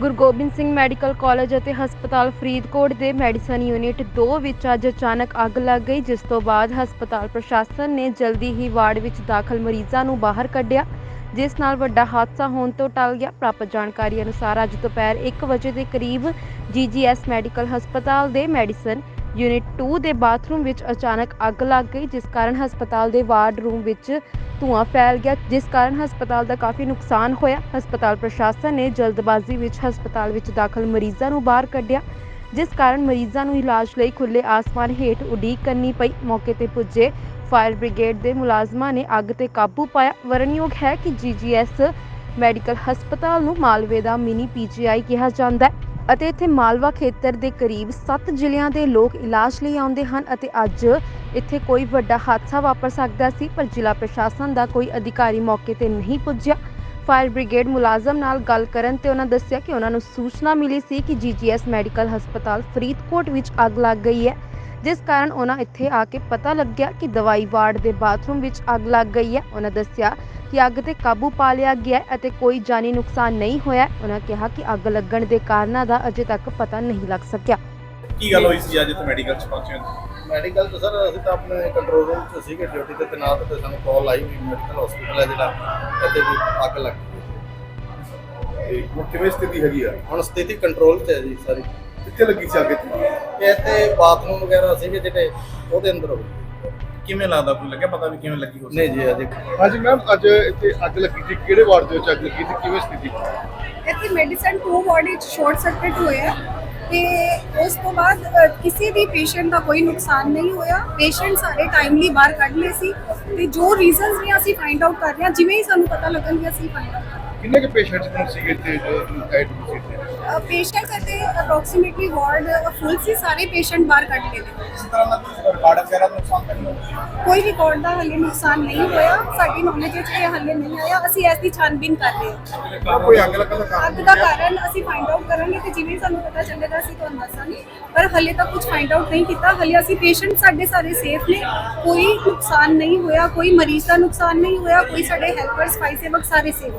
ਗੁਰੂ Gobind Singh medical college ਅਤੇ ਹਸਪਤਾਲ ਫਰੀਦਕੋਟ ਦੇ ਮੈਡੀਸਨ ਯੂਨਿਟ 2 ਵਿੱਚ ਅੱਜ ਅਚਾਨਕ ਅੱਗ ਲੱਗ ਗਈ, ਜਿਸ ਤੋਂ ਬਾਅਦ ਹਸਪਤਾਲ ਪ੍ਰਸ਼ਾਸਨ ਨੇ ਜਲਦੀ ਹੀ ਵਾਰਡ ਵਿੱਚ ਦਾਖਲ ਮਰੀਜ਼ਾਂ ਨੂੰ ਬਾਹਰ ਕੱਢਿਆ, ਜਿਸ ਨਾਲ ਵੱਡਾ ਹਾਦਸਾ ਹੋਣ ਤੋਂ ਟਲ ਗਿਆ। ਪ੍ਰਾਪਤ ਜਾਣਕਾਰੀ ਅਨੁਸਾਰ ਅੱਜ ਦੁਪਹਿਰ 1 ਵਜੇ ਦੇ ਕਰੀਬ ਜੀਜੀਐਸ ਮੈਡੀਕਲ ਹਸਪਤਾਲ ਦੇ ਮੈਡੀਸਨ ਯੂਨਿਟ 2 ਦੇ ਬਾਥਰੂਮ ਵਿੱਚ ਅਚਾਨਕ ਅੱਗ ਲੱਗ ਗਈ, ਜਿਸ ਕਾਰਨ ਹਸਪਤਾਲ ਦੇ ਵਾਰਡ ਰੂਮ ਵਿੱਚ ਧੂੰਆਂ ਫੈਲ ਗਿਆ, ਜਿਸ ਕਾਰਨ ਹਸਪਤਾਲ ਦਾ ਕਾਫੀ ਨੁਕਸਾਨ ਹੋਇਆ। ਹਸਪਤਾਲ ਪ੍ਰਸ਼ਾਸਨ ਨੇ ਜਲਦਬਾਜ਼ੀ ਵਿੱਚ ਹਸਪਤਾਲ ਵਿੱਚ ਦਾਖਲ ਮਰੀਜ਼ਾਂ ਨੂੰ ਬਾਹਰ ਕੱਢਿਆ, ਜਿਸ ਕਾਰਨ ਮਰੀਜ਼ਾਂ ਨੂੰ ਇਲਾਜ ਲਈ ਖੁੱਲੇ ਆਸਮਾਨ ਹੇਠ ਉਡੀਕ ਕਰਨੀ ਪਈ। ਮੌਕੇ ਤੇ ਪੁੱਜੇ ਫਾਇਰ ਬ੍ਰਿਗੇਡ ਦੇ ਮੁਲਾਜ਼ਮਾਂ ਨੇ ਅੱਗ ਤੇ ਕਾਬੂ ਪਾਇਆ। ਵਰਨਯੋਗ ਹੈ ਕਿ ਜੀਜੀਐਸ ਮੈਡੀਕਲ ਹਸਪਤਾਲ ਨੂੰ ਮਾਲਵੇ ਦਾ ਮਿਨੀ ਪੀਜੀਆਈ ਕਿਹਾ ਜਾਂਦਾ ਹੈ। ਅਤੇ ਇੱਥੇ ਮਾਲਵਾ ਖੇਤਰ ਦੇ ਕਰੀਬ 7 ਜ਼ਿਲ੍ਹਿਆਂ ਦੇ ਲੋਕ ਇਲਾਜ ਲਈ ਆਉਂਦੇ ਹਨ ਅਤੇ ਅੱਜ ਇੱਥੇ ਕੋਈ ਵੱਡਾ ਹਾਦਸਾ ਵਾਪਰ ਸਕਦਾ ਸੀ, ਪਰ ਜ਼ਿਲ੍ਹਾ ਪ੍ਰਸ਼ਾਸਨ ਦਾ ਕੋਈ ਅਧਿਕਾਰੀ ਮੌਕੇ ਤੇ ਨਹੀਂ ਪੁੱਜਿਆ। ਫਾਇਰ ਬ੍ਰਿਗੇਡ ਮੁਲਾਜ਼ਮ ਨਾਲ ਗੱਲ ਕਰਨ ਤੇ ਉਹਨਾਂ ਦੱਸਿਆ ਕਿ ਉਹਨਾਂ ਨੂੰ ਸੂਚਨਾ ਮਿਲੀ ਸੀ ਕਿ ਜੀਜੀਐਸ ਮੈਡੀਕਲ ਹਸਪਤਾਲ ਫਰੀਦਕੋਟ ਵਿੱਚ ਅੱਗ ਲੱਗ ਗਈ ਹੈ, ਜਿਸ ਕਾਰਨ ਉਹਨਾਂ ਇੱਥੇ ਆ ਕੇ ਪਤਾ ਲੱਗਿਆ ਕਿ ਦਵਾਈ ਵਾਰਡ ਦੇ ਬਾਥਰੂਮ ਵਿੱਚ ਅੱਗ ਲੱਗ ਗਈ ਹੈ। ਉਹਨਾਂ ਦੱਸਿਆ ਕਿ ਅੱਗ ਤੇ ਕਾਬੂ ਪਾ ਲਿਆ ਗਿਆ ਅਤੇ ਕੋਈ ਜਾਨੀ ਨੁਕਸਾਨ ਨਹੀਂ ਹੋਇਆ। ਉਹਨਾਂ ਕਿਹਾ ਕਿ ਅੱਗ ਲੱਗਣ ਦੇ ਕਾਰਨਾਂ ਦਾ ਅਜੇ ਤੱਕ ਪਤਾ ਨਹੀਂ ਲੱਗ ਸਕਿਆ। ਕੀ ਗੱਲ ਹੋਈ ਸੀ ਅੱਜ ਇੱਥੇ ਮੈਡੀਕਲ ਚ ਪਹੁੰਚੇ ਹੋ? ਮੈਡੀਕਲ ਤੋਂ ਸਰ ਅਸੀਂ ਤਾਂ ਆਪਣੇ ਕੰਟਰੋਲ ਰੂਮ 'ਚ ਸੀਗੇ ਡਿਊਟੀ ਤੇ ਤੈਨਾਤ ਤੇ ਸਾਨੂੰ ਕਾਲ ਆਈ ਵੀ ਮੈਡੀਕਲ ਹਸਪੀਟਲ ਹੈ ਜਿਹੜਾ ਇੱਥੇ ਵੀ ਅੱਗ ਲੱਗ ਗਈ। ਤੇ ਹੁਣ ਕਿਵੇਂ ਸਥਿਤੀ ਹੈਗੀ ਆ? ਹੁਣ ਸਥਿਤੀ ਕੰਟਰੋਲ 'ਚ ਹੈ ਜੀ ਸਾਰੀ। ਕਿੱਥੇ ਲੱਗੀ ਸੀ ਅੱਗ ਇੱਥੇ? ਤੇ ਇੱਥੇ ਬਾਥਰੂਮ ਵਗੈਰਾ ਸੀਗੇ ਜਿਹੜੇ ਉਹਦੇ ਅੰਦਰ ਹੋ ਗਈ। ਕਿਵੇਂ ਲੱਗਦਾ? ਕੋਈ ਲੱਗਿਆ ਪਤਾ ਵੀ ਕਿਵੇਂ ਲੱਗੀ ਹੋ ਨਹੀਂ ਜੀ ਅਜੇ ਹਾਂਜੀ ਮੈਮ ਅੱਜ ਇੱਥੇ ਅੱਗ ਲੱਗੀ ਸੀ। ਕਿਹੜੇ ਵਾਰਡ ਦੇ ਵਿੱਚ ਅੱਗ ਲੱਗੀ ਸੀ? ਕਿਵੇਂ ਸਥਿਤੀ? ਇੱਥੇ ਮੈਡੀਸਨ 2 ਵਾਰਡ ਵਿੱਚ ਸ਼ਾਰਟ ਸਰਕਟ ਹੋਇਆ। ਤੇ ਉਸ ਤੋਂ ਬਾਅਦ ਕਿਸੇ ਵੀ ਪੇਸ਼ੈਂਟ ਦਾ ਕੋਈ ਨੁਕਸਾਨ ਨਹੀਂ ਹੋਇਆ। ਪੇਸ਼ੈਂਟ ਸਾਰੇ ਟਾਈਮਲੀ ਬਾਹਰ ਕੱਢ ਲਏ ਸੀ। ਤੇ ਜੋ ਰੀਜ਼ਨਸ ਨੇ ਅਸੀਂ ਫਾਈਂਡ ਆਊਟ ਕਰ ਰਹੇ ਹਾਂ। ਜਿਵੇਂ ਹੀ ਸਾਨੂੰ ਪਤਾ ਲੱਗਣਗੇ ਅਸੀਂ ਫਾਈਂਡ ਕਿੰਨੇ ਕੁ ਪੇਸ਼ੈਂਟਸ ਨੂੰ ਸੀਗੇ ਇੱਥੇ ਜੋ ਐਡਮਿਟ ਸੀ ਇੱਥੇ? ਪੇਸ਼ੈਂਟ ਅਤੇ ਅਪਰੋਕਸੀਮੇਟਲੀ ਵਾਰਡ ਫੁੱਲ ਸੀ ਸਾਰੇ ਪੇਸ਼ੈਂਟ ਬਾਹਰ ਕੱਢ ਲਏ ਨੇ ਇਸ ਤਰ੍ਹਾਂ ਦਾ ਕੋਈ ਰਿਕਾਰਡ ਵਗੈਰਾ ਦਾ ਨੁਕਸਾਨ ਤਾਂ ਨਹੀਂ ਹੋਇਆ? ਕੋਈ ਰਿਕਾਰਡ ਦਾ ਹਲੇ ਨੁਕਸਾਨ ਨਹੀਂ ਹੋਇਆ। ਸਾਡੀ ਨੌਲੇਜ ਵਿੱਚ ਇਹ ਹਲੇ ਨਹੀਂ ਆਇਆ। ਅਸੀਂ ਇਸ ਦੀ ਛਾਨਬੀਨ ਕਰ ਰਹੇ ਹਾਂ। ਕੋਈ ਅੱਗ ਲੱਗਣ ਦਾ ਕਾਰਨ ਅੱਗ ਦਾ ਕਾਰਨ ਅਸੀਂ ਫਾਈਂਡ ਆਊਟ ਕਰਾਂਗੇ ਤੇ ਜਿਵੇਂ ਸਾਨੂੰ ਪਤਾ ਚੱਲੇਗਾ ਅਸੀਂ ਤੁਹਾਨੂੰ ਦੱਸਾਂਗੇ। ਪਰ ਹਲੇ ਤੱਕ ਕੁਝ ਫਾਈਂਡ ਆਊਟ ਨਹੀਂ ਕੀਤਾ। ਹਲੇ ਅਸੀਂ ਪੇਸ਼ੈਂਟ ਸਾਡੇ ਸਾਰੇ ਸੇਫ ਨੇ। ਕੋਈ ਨੁਕਸਾਨ ਨਹੀਂ ਹੋਇਆ। ਕੋਈ ਮਰੀਜ਼ ਦਾ ਨੁਕਸਾਨ ਨਹੀਂ ਹੋਇਆ। ਕੋਈ ਸਾਡੇ ਹੈਲਪਰ ਸਫ਼ਾਈ ਸੇਵਕ ਸਾਰੇ ਸੇਫ